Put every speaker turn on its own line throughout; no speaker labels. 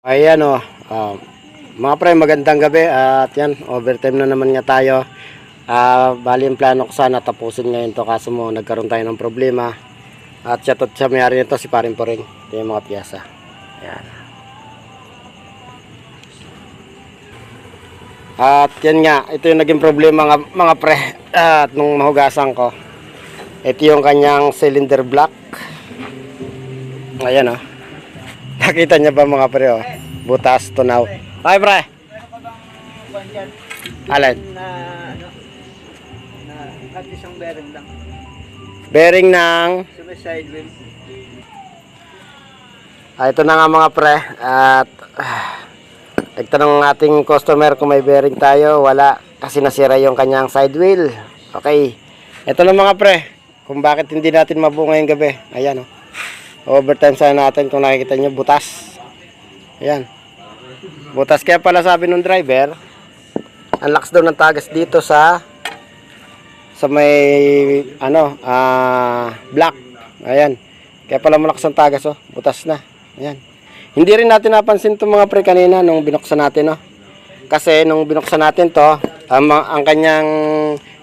Ayan o. ah, mga pre, magandang gabi. at yan, overtime na naman nga tayo. Ah, bali yung plano ko sana tapusin ngayon to kaso mo nagkaroon tayo ng problema. At siya sa mayari nito si Parin Poring. Ito yung mga piyasa. Ayan. At yan nga, ito yung naging problema nga, mga pre. At nung mahugasan ko. Ito yung kanyang cylinder block. Ayan o. Nakita niya ba mga pre oh? Butas, tunaw. Ay pre! Alin?
na ano na cut isang bearing lang
Bearing ng...
side wheel
Ah, ito na nga mga pre. At... ah, nagtanong ng ating customer kung may bearing tayo. Wala. Kasi nasira yung kanyang side wheel. Okay. Ito na mga pre. Kung bakit hindi natin mabuo ngayong gabi. Ayan oh. Overtime sana natin kung nakikita nyo. Butas. Ayan. Butas. Kaya pala sabi nung driver, ang lakas daw ng tagas dito sa sa may ano ah black ayan kaya pala malakas ang tagas oh butas na ayan hindi rin natin napansin itong mga pre kanina nung binuksan natin oh kasi nung binuksan natin to ang, ang kanyang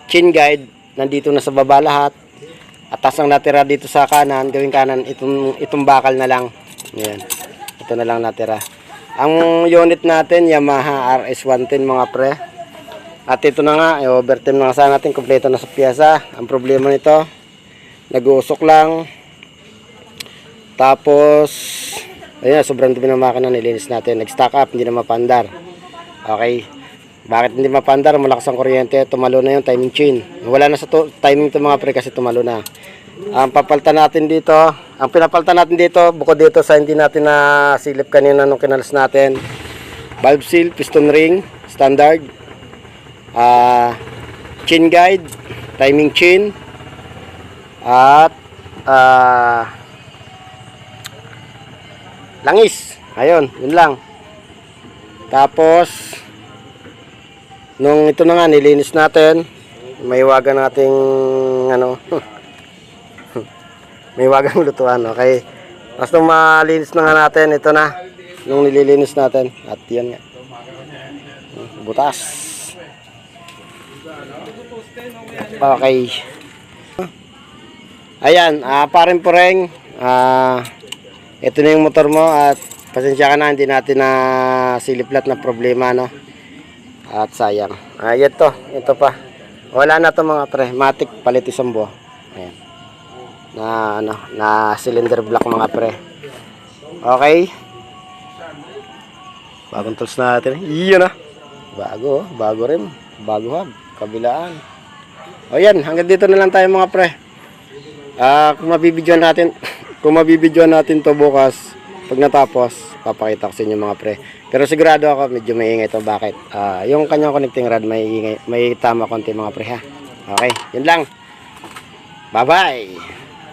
chin guide nandito na sa baba lahat at tas ang natira dito sa kanan gawing kanan itong itong bakal na lang ayan ito na lang natira ang unit natin Yamaha RS110 mga pre at ito na nga, overtime na nga sana natin, kompleto na sa piyasa. Ang problema nito, nag-uusok lang. Tapos, ayun, sobrang dumi ng makina, nilinis natin. Nag-stack up, hindi na mapandar. Okay. Bakit hindi mapandar? Malakas ang kuryente, tumalo na yung timing chain. Wala na sa timing to mga pre kasi tumalo na. Ang papaltan natin dito, ang pinapaltan natin dito, bukod dito sa hindi natin na silip kanina nung kinalas natin. Valve seal, piston ring, standard ah chin guide, timing chin, at ah langis. Ayun, yun lang. Tapos, nung ito na nga, nilinis natin, may waga nating, ano, may wagang lutuan, okay? Nung malinis na nga natin, ito na, nung nililinis natin, at yan nga, butas. Okay. Ayan, ah parin poreng. Ah ito na yung motor mo at pasensya ka na hindi natin na siliplat na problema no. At sayang. Ah ito, ito pa. Wala na to mga pre, matic palit isang buo. Ayan. Na ano, na cylinder block mga pre. Okay. Bagong tools natin. Iyon na. Bago, oh. bago rin. Bago hub. Kabilaan. O yan, hanggang dito na lang tayo mga pre. Ah, kung mabibidyoan natin, kung mabibidyoan natin to bukas, pag natapos, papakita ko sa inyo mga pre. Pero sigurado ako, medyo maingay to. Bakit? Ah, yung kanyang connecting rod, may, ingay, may tama konti mga pre ha. Okay, yun lang. Bye-bye!